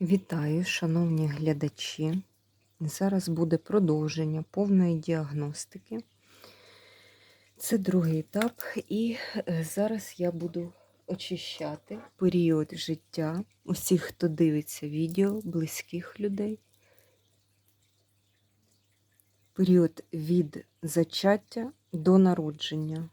Вітаю, шановні глядачі. Зараз буде продовження повної діагностики. Це другий етап, і е, зараз я буду очищати період життя усіх, хто дивиться відео, близьких людей. Період від зачаття до народження.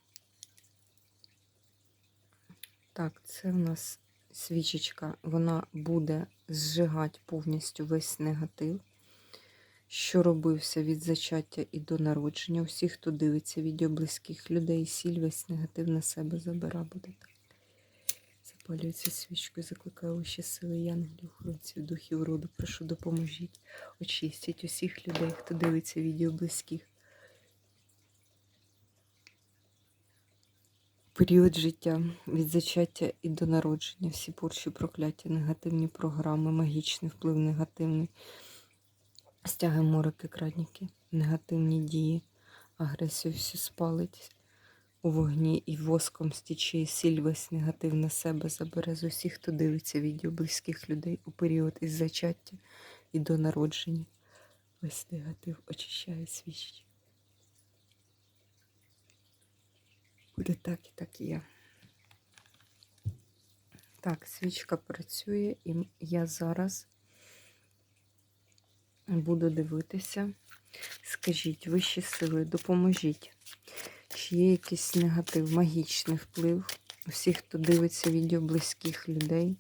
Так, це в нас свічечка, вона буде зжигати повністю весь негатив, що робився від зачаття і до народження. Усі, хто дивиться відео близьких людей, сіль весь негатив на себе забира, буде так. Запалюється свічкою, закликаю вищі сили янгелів, охоронців, духів роду. Прошу допоможіть, очистіть усіх людей, хто дивиться відео близьких. Період життя від зачаття і до народження, всі порчі, прокляття, негативні програми, магічний вплив, негативний, стяги, морики, крадніки, негативні дії, агресію всю спалить у вогні і воском стіче, і сіль весь негатив на себе забере з усіх, хто дивиться відео близьких людей у період із зачаття і до народження. Весь негатив очищає свічить. Буде так і так є. Так, свічка працює, і я зараз буду дивитися. Скажіть, вищі сили, допоможіть. Чи є якийсь негатив, магічний вплив усіх, хто дивиться відео близьких людей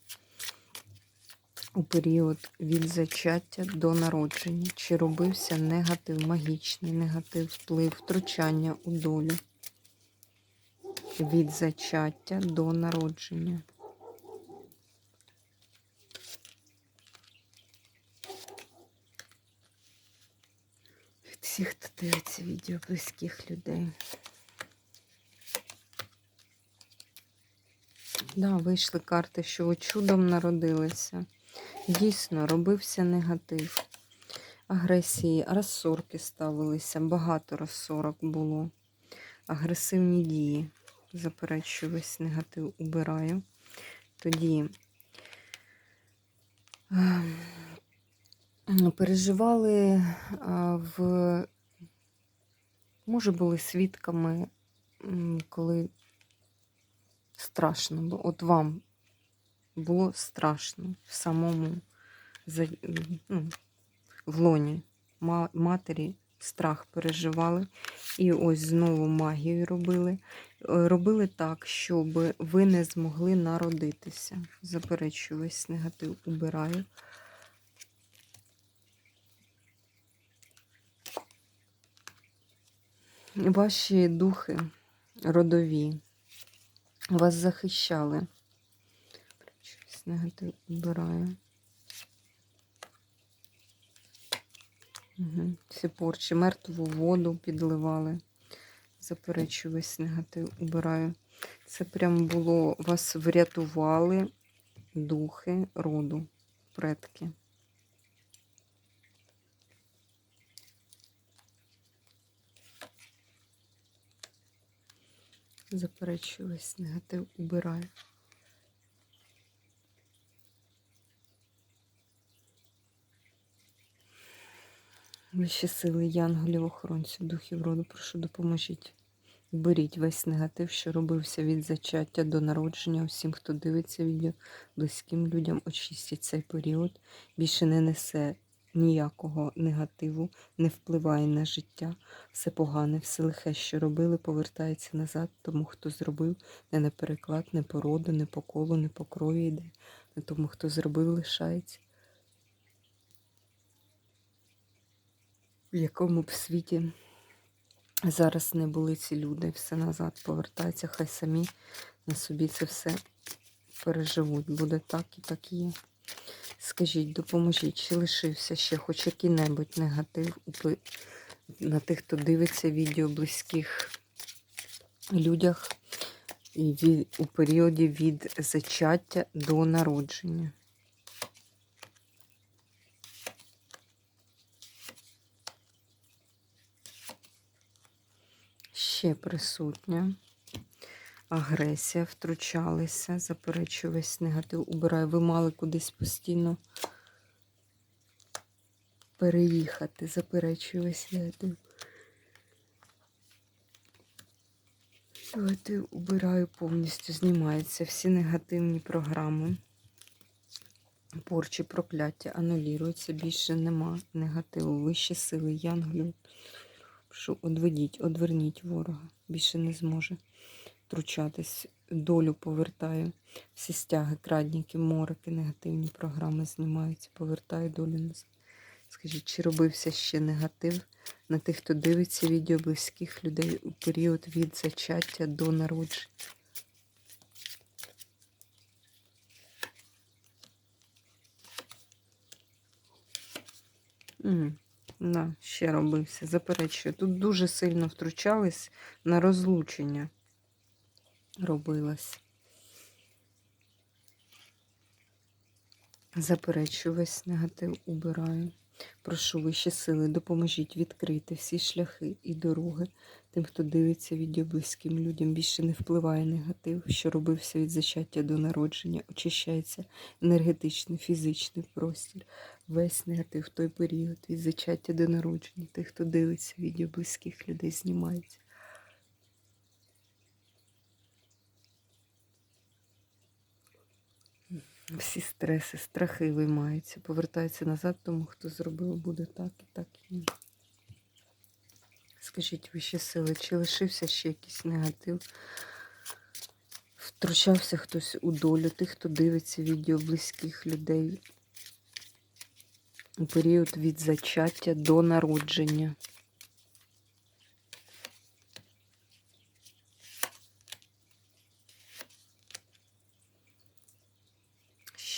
у період від зачаття до народження? Чи робився негатив, магічний негатив, вплив, втручання у долю? Від зачаття до народження. Від всіх, хто дивиться відео близьких людей. Да, вийшли карти, що ви чудом народилися. Дійсно, робився негатив. Агресії, розсорки ставилися, багато розсорок було, агресивні дії заперечую, весь негатив убираю. Тоді ем, переживали в, може, були свідками, коли страшно було. От вам було страшно в самому ну, в лоні матері страх переживали. І ось знову магію робили. Е, робили так, щоб ви не змогли народитися. Заперечую, весь негатив убираю. Ваші духи родові вас захищали. Весь негатив убираю. Угу. Всі порчі, мертву воду підливали. Заперечую весь негатив, убираю. Це прям було, вас врятували духи роду, предки. Заперечу весь негатив, убираю. Вищі сили, янголів, охоронців, духів роду, прошу допоможіть. Беріть весь негатив, що робився від зачаття до народження. Усім, хто дивиться відео, близьким людям очистять цей період. Більше не несе ніякого негативу, не впливає на життя. Все погане, все лихе, що робили, повертається назад, тому хто зробив, не на переклад, не по роду, не по колу, не по крові йде. Не тому, хто зробив, лишається. В якому б світі зараз не були ці люди, все назад повертається, хай самі на собі це все переживуть. Буде так і так є. Скажіть, допоможіть, чи лишився ще хоч який-небудь негатив на тих, хто дивиться відео близьких людях і у періоді від зачаття до народження. Ще присутня. Агресія, втручалися, заперечую весь негатив, убираю. Ви мали кудись постійно переїхати. Заперечую весь негатив. Давайте убираю повністю, знімаються всі негативні програми. Порчі, прокляття анулюються, більше нема негативу. Вищі сили, янголів. Прошу, одведіть, одверніть ворога. Більше не зможе втручатись. Долю повертаю. Всі стяги, крадніки, морики, негативні програми знімаються. Повертаю долю назад. Скажіть, чи робився ще негатив на тих, хто дивиться відео близьких людей у період від зачаття до народження? Мгм. Да, ще робився. Заперечую. Тут дуже сильно втручались на розлучення. Робилось. Заперечую весь негатив убираю. Прошу вищі сили, допоможіть відкрити всі шляхи і дороги тим, хто дивиться відео близьким людям. Більше не впливає негатив, що робився від зачаття до народження, очищається енергетичний, фізичний простір. Весь негатив в той період від зачаття до народження. Тих, хто дивиться відео близьких людей, знімається. Всі стреси, страхи виймаються, повертаються назад, тому хто зробив, буде так і так і ні. Скажіть вищі сили, чи лишився ще якийсь негатив? Втручався хтось у долю тих, хто дивиться відео близьких людей у період від зачаття до народження.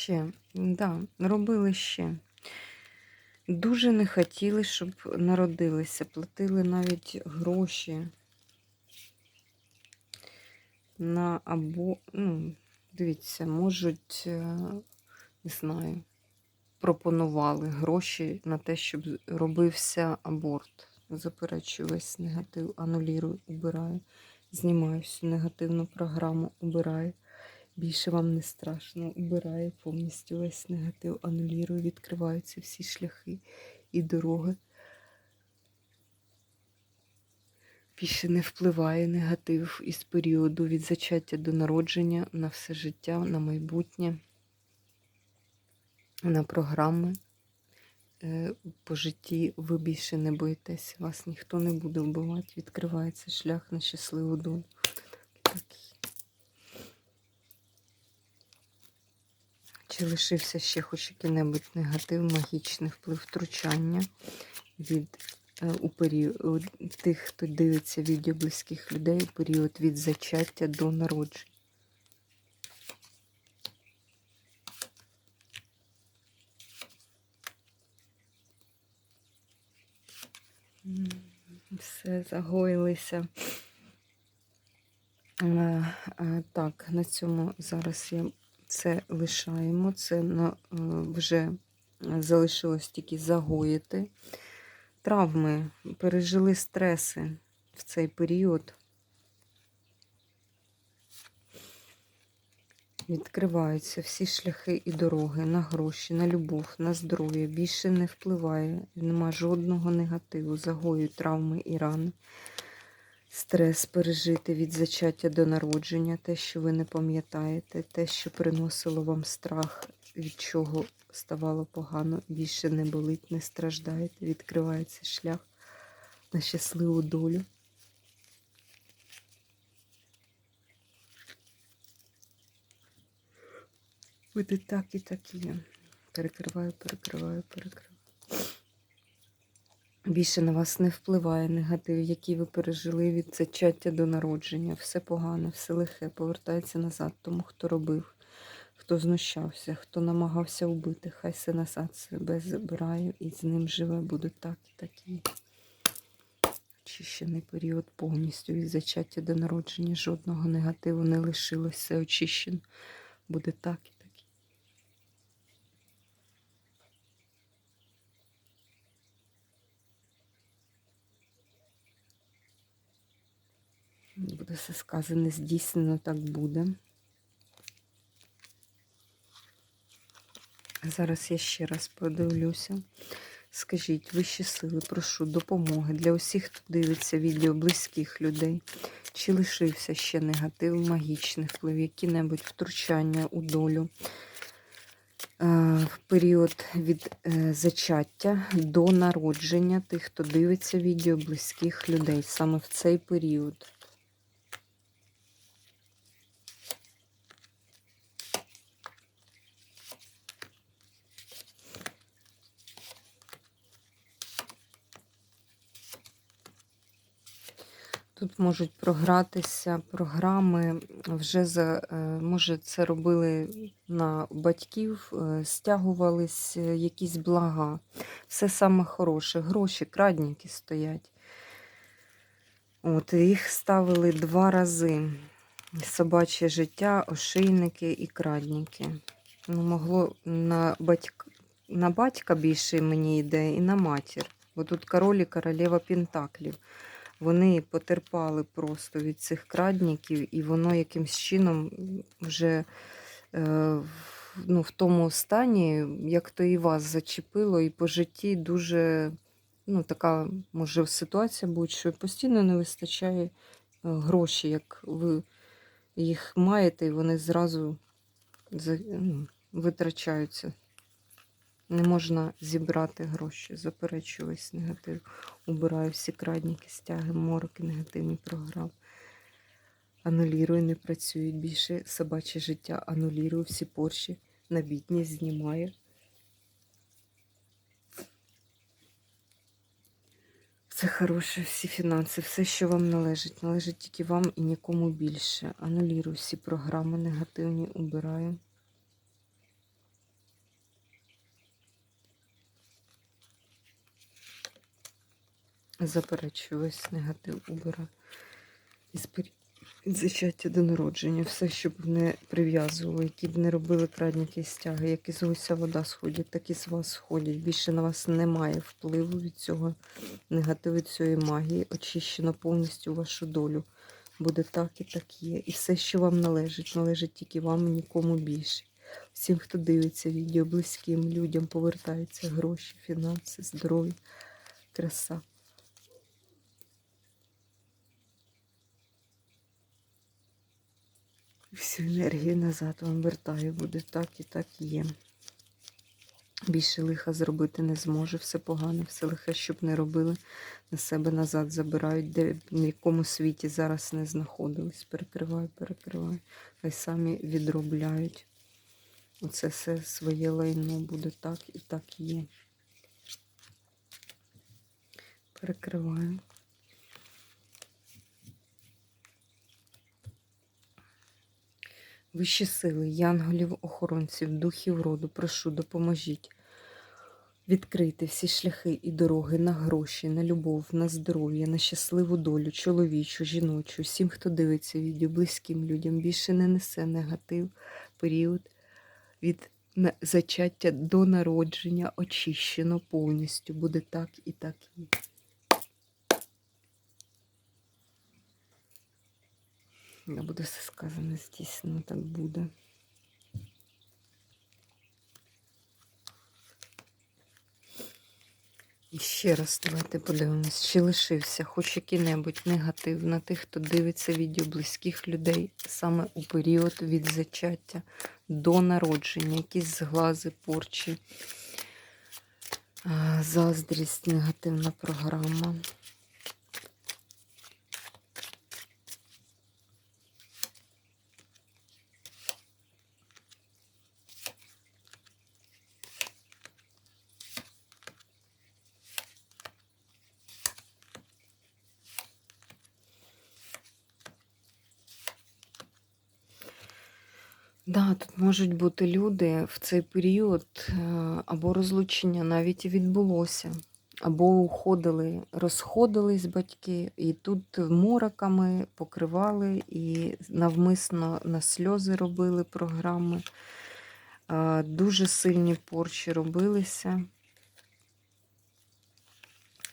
Ще, да, робили ще. Дуже не хотіли, щоб народилися. Платили навіть гроші на або, ну, дивіться, можуть, е, не знаю, пропонували гроші на те, щоб робився аборт. Заперечую весь негатив, анулірую, убираю, знімаю всю негативну програму, убираю. Більше вам не страшно, убираю повністю весь негатив, анулірую, відкриваються всі шляхи і дороги. Більше не впливає негатив із періоду від зачаття до народження на все життя, на майбутнє, на програми. Е, По житті ви більше не боїтеся, вас ніхто не буде вбивати, відкривається шлях на щасливу долю. Чи лишився ще хоч який-небудь негатив, магічний вплив втручання від е, у період тих, хто дивиться відео близьких людей у період від зачаття до народження? Все, загоїлися. Е, е, Так, на цьому зараз я це лишаємо. Це е, вже залишилось тільки загоїти. Травми, пережили стреси в цей період. Відкриваються всі шляхи і дороги на гроші, на любов, на здоров'я. Більше не впливає, нема жодного негативу, загою, травми і рани. Стрес пережити від зачаття до народження, те, що ви не пам'ятаєте, те, що приносило вам страх, від чого ставало погано, більше не болить, не страждаєте, відкривається шлях на щасливу долю. Буде так і так і є. Перекриваю, перекриваю, перекриваю. Більше на вас не впливає негатив, який ви пережили від зачаття до народження. Все погане, все лихе, повертається назад тому, хто робив, хто знущався, хто намагався вбити. Хай все назад себе забирає і з ним живе, буде так і так і. є. Очищений період повністю від зачаття до народження. Жодного негативу не лишилось, все очищено. Буде так і так. і є. Буде все сказане, здійснено так буде. Зараз я ще раз подивлюся. Скажіть, вищі сили, прошу допомоги для усіх, хто дивиться відео близьких людей. Чи лишився ще негатив, магічний вплив, які-небудь втручання у долю е, в період від е, зачаття до народження тих, хто дивиться відео близьких людей саме в цей період. Тут можуть програтися програми, вже за, е, може це робили на батьків, е, стягувались е, якісь блага. Все саме хороше. Гроші, крадніки стоять. От, їх ставили два рази. Собаче життя, ошейники і крадніки. Ну, могло на, батьк... на батька більше мені йде і на матір. Бо тут король і королева Пентаклів вони потерпали просто від цих крадників, і воно якимсь чином вже е, ну, в тому стані, як то і вас зачепило, і по житті дуже ну, така може ситуація буде, що постійно не вистачає е, грошей, як ви їх маєте, і вони зразу ну, витрачаються. Не можна зібрати гроші, заперечую весь негатив. Убираю всі крадніки, стяги, мороки, негативні програми. Анулірую, не працюють більше собаче життя, анулірую всі порші, на бідність знімаю. Це хороше, всі фінанси, все, що вам належить, належить тільки вам і нікому більше. Анулірую всі програми негативні, убираю. Заперечую весь негатив убираю. Із зачаття до народження. Все, що б не прив'язувало, які б не робили крадніки стяги, як із гуся вода сходять, так і з вас сходять. Більше на вас немає впливу від цього негативу, від цієї магії. Очищено повністю вашу долю. Буде так і так є. І все, що вам належить, належить тільки вам і нікому більше. Всім, хто дивиться відео, близьким людям повертаються гроші, фінанси, здоров'я, краса. Всю енергію назад вам вертаю, буде так і так є. Більше лиха зробити не зможе, все погане, все лихе, щоб не робили, на себе назад забирають, де в якому світі зараз не знаходились. Перекриваю, перекриваю. Хай самі відробляють. Оце все своє лайно буде так і так є. Перекриваю. Вищі сили, янголів, охоронців, духів роду, прошу, допоможіть відкрити всі шляхи і дороги на гроші, на любов, на здоров'я, на щасливу долю, чоловічу, жіночу, всім, хто дивиться відео, близьким людям, більше не несе негатив, період від зачаття до народження очищено повністю. Буде так і так і Не буде все сказане, здійснено, так буде. І ще раз давайте подивимось, чи лишився хоч який-небудь негатив на тих, хто дивиться відео близьких людей саме у період від зачаття до народження, якісь зглази, порчі, заздрість, негативна програма. Да, тут можуть бути люди в цей період е, або розлучення навіть і відбулося, або уходили, розходились батьки, і тут мороками покривали і навмисно на сльози робили програми. Е, Дуже сильні порчі робилися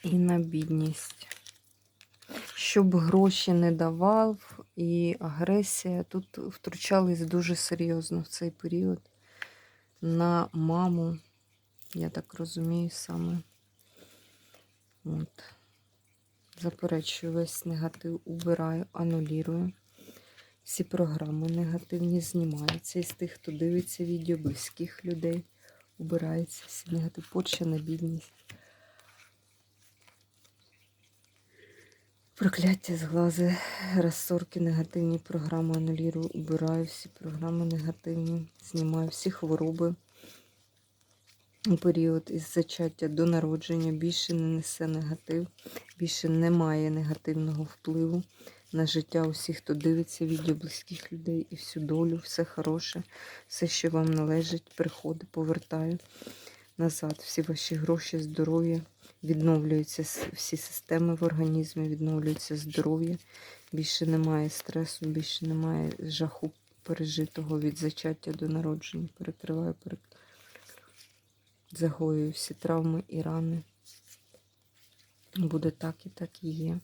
і на бідність. Щоб гроші не давав, і агресія тут втручались дуже серйозно в цей період на маму, я так розумію, саме От. Заперечую весь негатив, убираю, анулірую. Всі програми негативні знімаються. Із тих, хто дивиться відео, близьких людей. Убирається всі негатив, порча, бідність. Прокляття зглази, розсорки, негативні програми анулірую, убираю всі програми негативні, знімаю всі хвороби. У період із зачаття до народження більше не несе негатив, більше немає негативного впливу на життя усіх, хто дивиться відео близьких людей і всю долю, все хороше, все, що вам належить, приходить, повертаю назад. Всі ваші гроші, здоров'я, відновлюються всі системи в організмі, відновлюється здоров'я. Більше немає стресу, більше немає жаху пережитого від зачаття до народження. Перекриваю. Загоюю всі травми і рани. Буде так і так і є.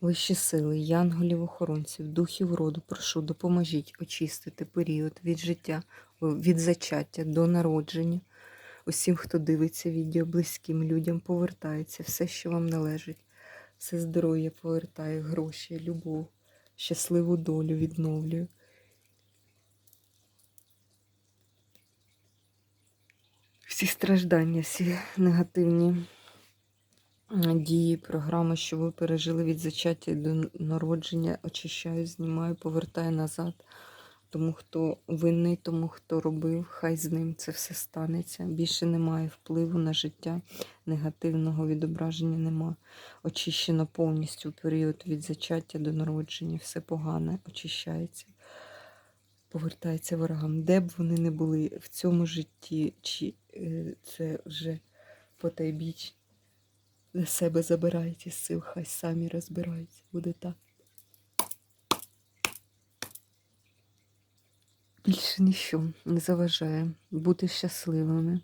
Вищі сили, янголів, охоронців, духів роду, прошу, допоможіть очистити період від життя, від зачаття до народження. Усім, хто дивиться відео, близьким людям повертається все, що вам належить. Все здоров'я повертаю, гроші, любов, щасливу долю відновлюю. Всі страждання, всі негативні дії, програми, що ви пережили від зачаття до народження, очищаю, знімаю, повертаю назад. Тому хто винний, тому хто робив, хай з ним це все станеться. Більше немає впливу на життя, негативного відображення нема. Очищено повністю період від зачаття до народження. Все погане очищається, повертається ворогам. Де б вони не були в цьому житті, чи е, це вже потайбіч на себе забирайте сил, хай самі розбираються. Буде так. Більше ніщо не заважає бути щасливими.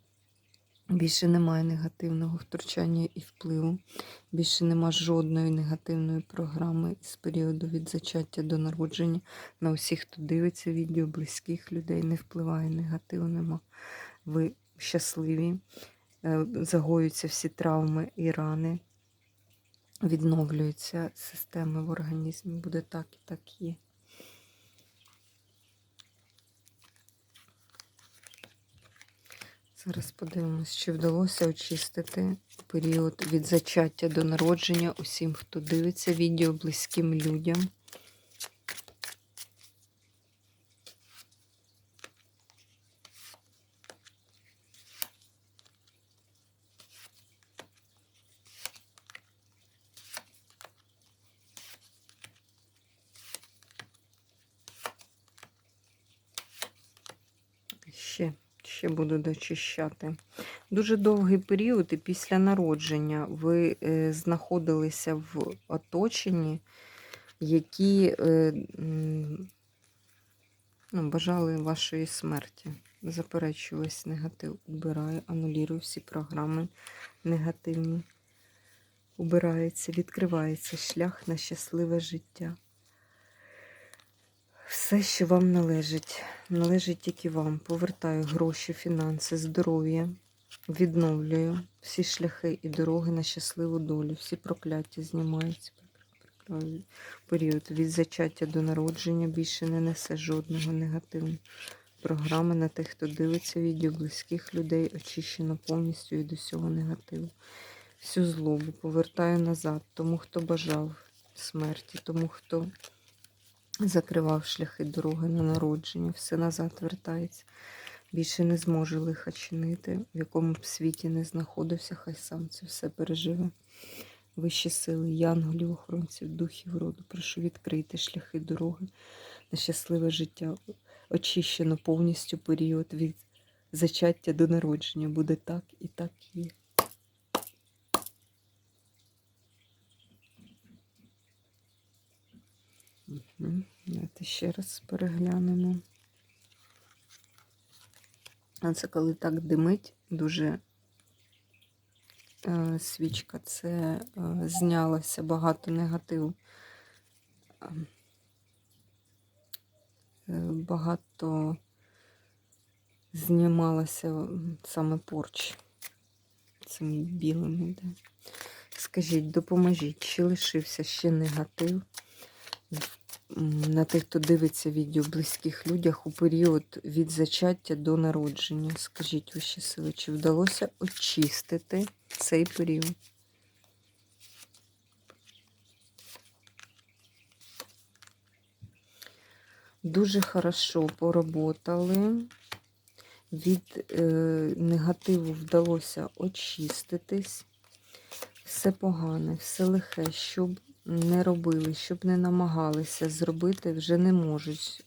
Більше немає негативного втручання і впливу. Більше нема жодної негативної програми з періоду від зачаття до народження. На усіх, хто дивиться відео, близьких людей, не впливає негативу, нема. Ви щасливі, е, загоюються всі травми і рани, відновлюються системи в організмі. Буде так і так є. Зараз подивимось, чи вдалося очистити період від зачаття до народження усім, хто дивиться відео близьким людям. Ще, ще буду дочищати. Дуже довгий період, і після народження ви е, знаходилися в оточенні, які е, ну, бажали вашої смерті. Заперечую весь негатив, убираю, анулірую всі програми негативні. Убирається, відкривається шлях на щасливе життя. Все, що вам належить, належить тільки вам. Повертаю гроші, фінанси, здоров'я, відновлюю всі шляхи і дороги на щасливу долю, всі прокляття знімаються. Період від зачаття до народження більше не несе жодного негативного. Програми на тих, хто дивиться відео близьких людей, очищено повністю від усього негативу. Всю злобу повертаю назад, тому хто бажав смерті, тому хто закривав шляхи дороги на народження, все назад вертається. Більше не зможе лиха чинити, в якому б світі не знаходився, хай сам це все переживе. Вищі сили, янголів, охоронців, духів роду, прошу відкрити шляхи дороги на щасливе життя. Очищено повністю період від зачаття до народження. Буде так і так є. Давайте ще раз переглянемо. А це коли так димить, дуже е, свічка, це е, знялося багато негативу. Е, багато знімалося саме порч. цими білими. Да. Скажіть, допоможіть, чи лишився ще негатив на тих, хто дивиться відео близьких людях у період від зачаття до народження? Скажіть вищі сили, чи вдалося очистити цей період? Дуже хорошо поработали. Від е, негативу вдалося очиститись. Все погане, все лихе, щоб не робили, щоб не намагалися зробити, вже не можуть.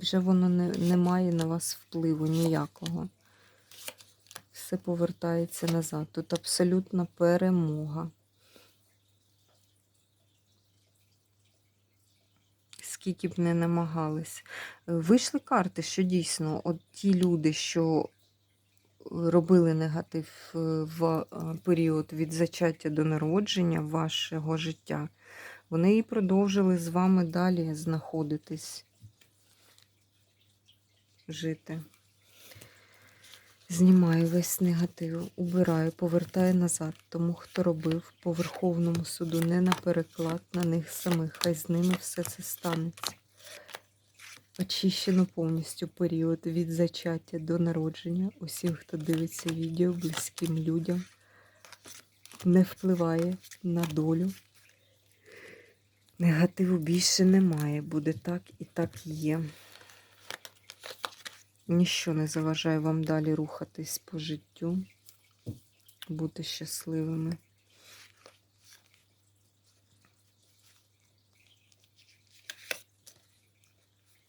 Вже воно не, не має на вас впливу ніякого. Все повертається назад. Тут абсолютна перемога. Скільки б не намагались. Вийшли карти, що дійсно, от ті люди, що робили негатив е, в е, період від зачаття до народження вашого життя, вони і продовжили з вами далі знаходитись, жити. Знімаю весь негатив, убираю, повертаю назад. Тому, хто робив по Верховному суду, не на переклад на них самих, хай з ними все це станеться. Очищено повністю період від зачаття до народження. Усім, хто дивиться відео, близьким людям, не впливає на долю. Негативу більше немає. Буде так і так є. Ніщо не заважає вам далі рухатись по життю, бути щасливими.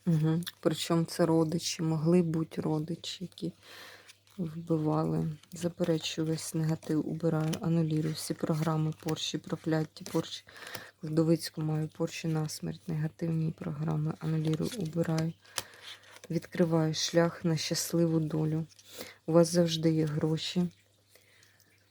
Угу. Причому це родичі, могли бути родичі, які вбивали. Заперечую весь негатив, убираю, анулірую всі програми, порші, прокляття, порші. Вдовицьку маю порші насмерть, негативні програми, анулірую, убираю. Відкриваю шлях на щасливу долю. У вас завжди є гроші,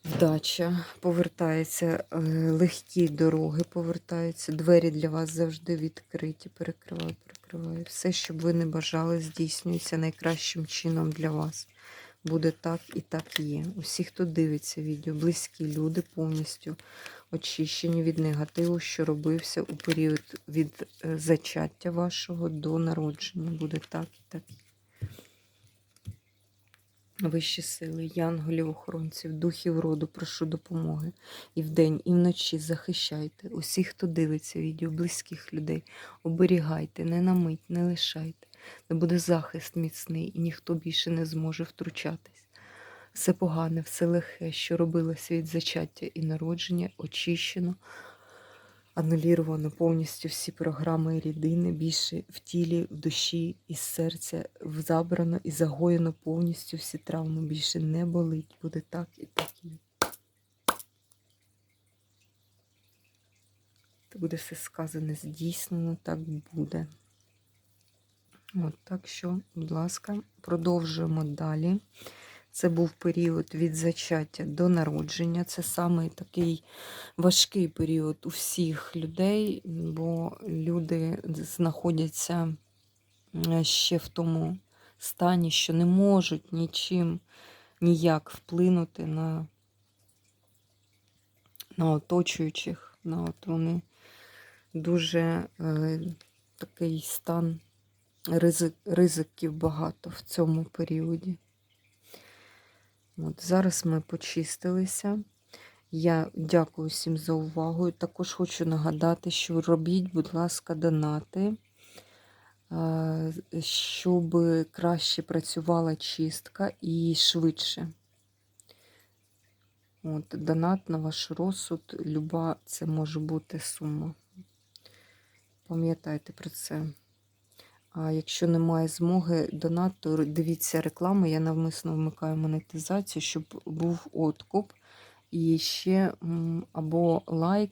вдача, повертається, е, легкі дороги повертаються, двері для вас завжди відкриті. Перекриваю, перекриваю. Все, що б ви не бажали, здійснюється найкращим чином для вас. Буде так і так є. Усі, хто дивиться відео, близькі люди повністю очищені від негативу, що робився у період від е, зачаття вашого до народження. Буде так і так. Вищі сили, янголів, охоронців, духів роду, прошу допомоги. І вдень, і вночі захищайте усіх, хто дивиться відео, близьких людей. Оберігайте, не на мить, не лишайте. Не буде захист міцний, і ніхто більше не зможе втручатись. Все погане, все лихе, що робилося від зачаття і народження, очищено, ануліровано повністю всі програми і рідини, більше в тілі, в душі, із серця забрано і загоєно повністю всі травми. Більше не болить. Буде так і так і. Це буде все сказане, здійснено, так буде. От, так що, будь ласка, продовжуємо далі. Це був період від зачаття до народження. Це самий такий важкий період у всіх людей, бо люди знаходяться е, ще в тому стані, що не можуть нічим ніяк вплинути на, на оточуючих. На от вони дуже е, такий стан ризик, ризиків багато в цьому періоді. От, Зараз ми почистилися. Я дякую всім за увагу. Також хочу нагадати, що робіть, будь ласка, донати, щоб краще працювала чистка і швидше. От, Донат на ваш розсуд, люба це може бути сума. Пам'ятайте про це. А якщо немає змоги донат, дивіться рекламу. Я навмисно вмикаю монетизацію, щоб був откуп. І ще або лайк,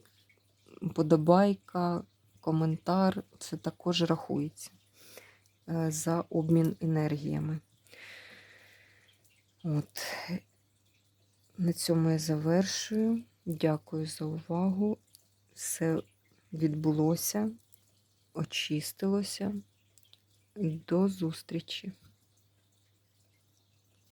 подобайка, коментар це також рахується е, за обмін енергіями. От. На цьому я завершую. Дякую за увагу. Все відбулося, очистилося. До зустрічі!